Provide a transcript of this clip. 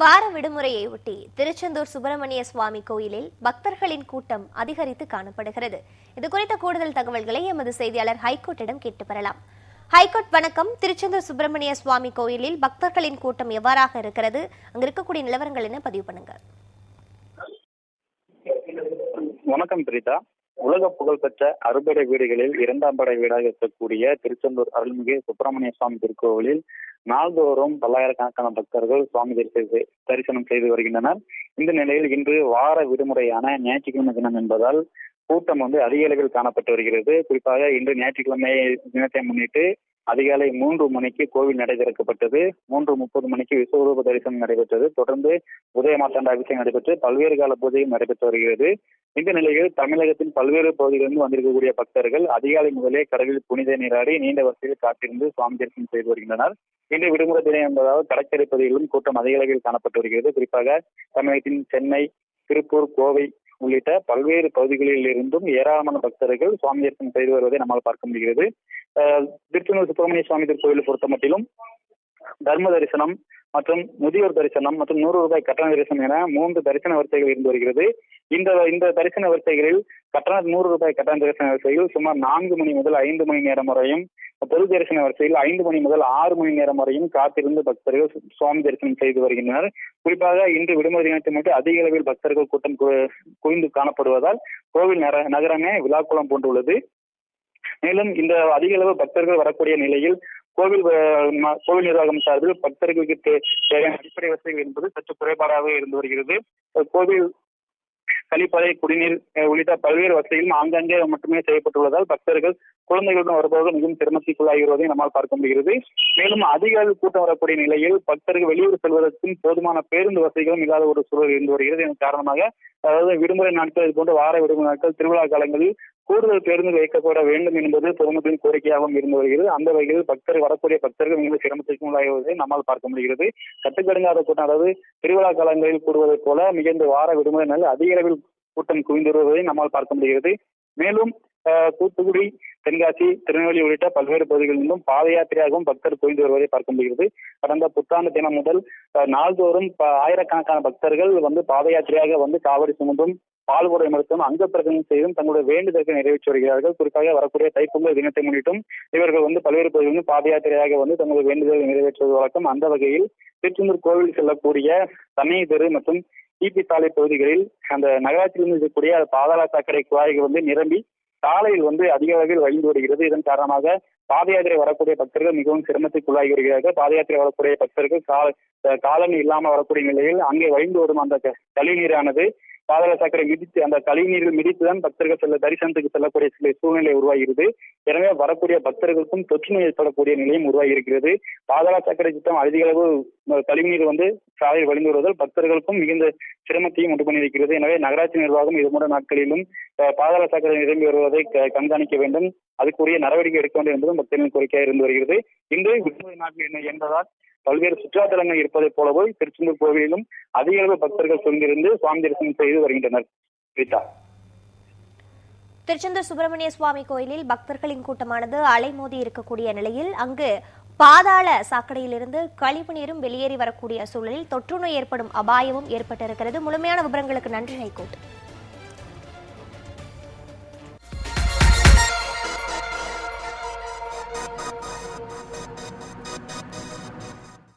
வார விடுமுறையை ஒட்டி திருச்செந்தூர் சுப்பிரமணிய சுவாமி கோயிலில் பக்தர்களின் கூட்டம் அதிகரித்து காணப்படுகிறது. இது குறித்த கூடுதல் தகவல்களை எமது செய்தியாளர் ஹைகோர்ட்டிடம் கேட்டு பெறலாம். ஹைகோர்ட் வணக்கம். திருச்செந்தூர் சுப்பிரமணிய சுவாமி கோயிலில் பக்தர்களின் கூட்டம் எவ்வாறாக இருக்கிறது? அங்க இருக்கக்கூடிய நிலவரங்கள் என்ன? பதிவு பண்ணுங்க வணக்கம் பிரீதா. உலக புகழ்பெற்ற அறுபடை வீடுகளில் இரண்டாம் படை வீடாக இருக்கக்கூடிய திருச்செந்தூர் அருள்மிகு சுப்பிரமணிய சுவாமி திருக்கோவிலில் நாள்தோறும் பல்லாயிரக்கணக்கான பக்தர்கள் சுவாமி தரிசனம் செய்து வருகின்றனர். இந்த நிலையில் இன்று வார விடுமுறையான ஞாயிற்றுக்கிழமை தினம் என்பதால் கூட்டம் வந்து அதிக அளவில் காணப்பட்டு வருகிறது. குறிப்பாக இன்று ஞாயிற்றுக்கிழமை தினத்தை முன்னிட்டு அதிகாலை மூன்று மணிக்கு கோவில் நடை திறக்கப்பட்டது மூன்று முப்பது மணிக்கு விஸ்வரூப தரிசனம் நடைபெற்றது. தொடர்ந்து உதயமாத்தாண்ட அபிஷேகம் நடைபெற்று பல்வேறு கால பூஜையும் நடைபெற்று வருகிறது. இந்த நிலையில் தமிழகத்தின் பல்வேறு பகுதிகளிலிருந்து வந்திருக்கக்கூடிய பக்தர்கள் அதிகாலை முதலே கடலில் புனித நீராடி நீண்ட வரிசையில் காத்திருந்து சுவாமி தரிசனம் செய்து வருகின்றனர். இன்று விடுமுறை தினம் என்பதால் கடற்கரை பகுதிகளிலும் கூட்டம் அதிக அளவில் காணப்பட்டு வருகிறது. குறிப்பாக தமிழகத்தின் சென்னை திருப்பூர் கோவை உள்ளிட்ட பல்வேறு பகுதிகளில் இருந்தும் ஏராளமான பக்தர்கள் சுவாமி தரிசனம் செய்து வருவதை நம்மால் பார்க்க முடிகிறது. திருச்செந்தூர் சுப்பிரமணிய சுவாமி திருக்கோயிலை பொறுத்த மட்டிலும் தர்ம தரிசனம் மற்றும் முதியோர் தரிசனம் மற்றும் நூறு ரூபாய் கட்டண தரிசனம் என மூன்று தரிசன வரிசைகள் இருந்து வருகிறது. இந்த இந்த தரிசன வரிசைகளில் கட்டண நூறு ரூபாய் கட்டண தரிசன வரிசையில் சுமார் நான்கு மணி முதல் ஐந்து மணி நேரம் வரையும் பொது தரிசன வரிசையில் ஐந்து மணி முதல் ஆறு மணி நேரம் வரையும் காத்திருந்து பக்தர்கள் சு- சுவாமி தரிசனம் செய்து வருகின்றனர். குறிப்பாக இன்று விடுமுறை தினத்தை மட்டும் அதிக அளவில் பக்தர்கள் கூட்டம் கு- குவிந்து காணப்படுவதால் கோவில் நகரமே விழாக்குளம் போன்றுள்ளது. மேலும் இந்த அதிக அளவு பக்தர்கள் வரக்கூடிய நிலையில் கோவில் கோவில் நிர்வாகம் சார்பில் பக்தர்களுக்கு தேவையான அடிப்படை வசதிகள் என்பது சற்று குறைபாடாக இருந்து வருகிறது. கோவில் கழிப்பறை குடிநீர் உள்ளிட்ட பல்வேறு வசதிகளும் ஆங்காங்கே மட்டுமே செய்யப்பட்டுள்ளதால் பக்தர்கள் குழந்தைகளுடன் வருபவர்கள் மிகவும் சிரமத்திற்குள்ளாகிறதை நம்மால் பார்க்க முடிகிறது. மேலும் அதிக அளவு கூட்டம் வரக்கூடிய நிலையில் பக்தர்கள் வெளியூர் செல்வதற்கும் போதுமான பேருந்து வசதிகளும் இல்லாத ஒரு சூழல் இருந்து வருகிறது. இதன் காரணமாக அதாவது விடுமுறை நாட்கள் இது போன்ற வார விடுமுறை நாட்கள் திருவிழா காலங்களில் கூடுதல் பேருந்துகள் இயக்கப்பட வேண்டும் என்பது பொதுமக்களின் கோரிக்கையாகவும் இருந்து வருகிறது. அந்த வகையில் பக்தர் வரக்கூடிய பக்தர்கள் மிகவும் சிரமத்திற்கும் உள்ளாகுவதை நம்மால் பார்க்க முடிகிறது. கட்டுக்கடுங்காத கூட்டம் அதாவது திருவிழா காலங்களில் கூடுவதைப் போல மிகுந்த வார விடுமுறை நாள் அதிக அளவில் கூட்டம் குவிந்து வருவதை நம்மால் பார்க்க முடிகிறது. மேலும் தூத்துக்குடி தென்காசி திருநெல்வேலி உள்ளிட்ட பல்வேறு பகுதிகளிலும் பாத யாத்திரையாகவும் பக்தர் குவிந்து வருவதை பார்க்க முடிகிறது. கடந்த புத்தாண்டு தினம் முதல் நாள்தோறும் ஆயிரக்கணக்கான பக்தர்கள் வந்து பாத யாத்திரையாக வந்து காவடி சுமந்தும் பால்குடை மருத்துவம் அங்க பிரகடனம் செய்தும் தங்களுடைய வேண்டுதல்களை நிறைவேற்றி வருகிறார்கள். குறிப்பாக வரக்கூடிய தைப்பொங்கல் தினத்தை முன்னிட்டும் இவர்கள் வந்து பல்வேறு பகுதிகளிலும் பாத யாத்திரையாக வந்து தங்களுடைய வேண்டுதலை நிறைவேற்றுவது வழக்கம். அந்த வகையில் திருச்செந்தூர் கோவில் செல்லக்கூடிய தண்ணி தெரு மற்றும் ஈபி சாலை பகுதிகளில் அந்த நகராட்சியிலிருந்து இருக்கக்கூடிய பாதாள சாக்கடை குழாய்கள் வந்து நிரம்பி சாலையில் வந்து அதிக அளவில் வழிந்து வருகிறது. இதன் காரணமாக பாத யாத்திரை வரக்கூடிய பக்தர்கள் மிகவும் சிரமத்துக்குள்ளாகி வருகிறார்கள் பாத யாத்திரை வரக்கூடிய பக்தர்கள் கால காலனி இல்லாமல் வரக்கூடிய நிலையில் அங்கே வழிந்து வரும் அந்த க- கழிநீரானது பாதாள சாக்கடை மிதித்து அந்த கழிவுநீரில் மிதித்துதான் பக்தர்கள் செல்ல தரிசனத்துக்கு செல்லக்கூடிய சில சூழ்நிலை உருவாகிறது. எனவே வரக்கூடிய பக்தர்களுக்கும் தொற்று நோய் ஏற்படக்கூடிய நிலையும் உருவாகியிருக்கிறது. பாதாள சாக்கடை திட்டம் அதிக அளவு கழிவுநீர் வந்து சாலையில் வழிந்து வருவதால் பக்தர்களுக்கும் மிகுந்த சிரமத்தையும் உண்டு பண்ணியிருக்கிறது. எனவே நகராட்சி நிர்வாகம் இது நாட்களிலும் பாதாள சாக்கடை நிரம்பி வருவதை கண்காணிக்க வேண்டும். அதுக்குரிய நடவடிக்கை எடுக்க வேண்டும் என்பதும் பக்தர்களின் கோரிக்கையாக இருந்து வருகிறது. இன்று விடுமுறை நாட்கள் என்ன என்பதால் பல்வேறு சுற்றுலாத்தலங்கள் இருப்பதைப் போலவே திருச்செந்தூர் கோவிலிலும் அதிக அளவு பக்தர்கள் சொல்லிருந்து சுவாமி தரிசனம் செய்து வருகின்றனர். ரீதா திருச்செந்தூர் சுப்பிரமணிய சுவாமி கோயிலில் பக்தர்களின் கூட்டமானது அலைமோதி இருக்கக்கூடிய நிலையில் அங்கு பாதாள சாக்கடையிலிருந்து கழிவு நீரும் வெளியேறி வரக்கூடிய சூழலில் தொற்றுநோய் ஏற்படும் அபாயமும் ஏற்பட்டிருக்கிறது. முழுமையான விவரங்களுக்கு நன்றி ஹைகோர்ட்.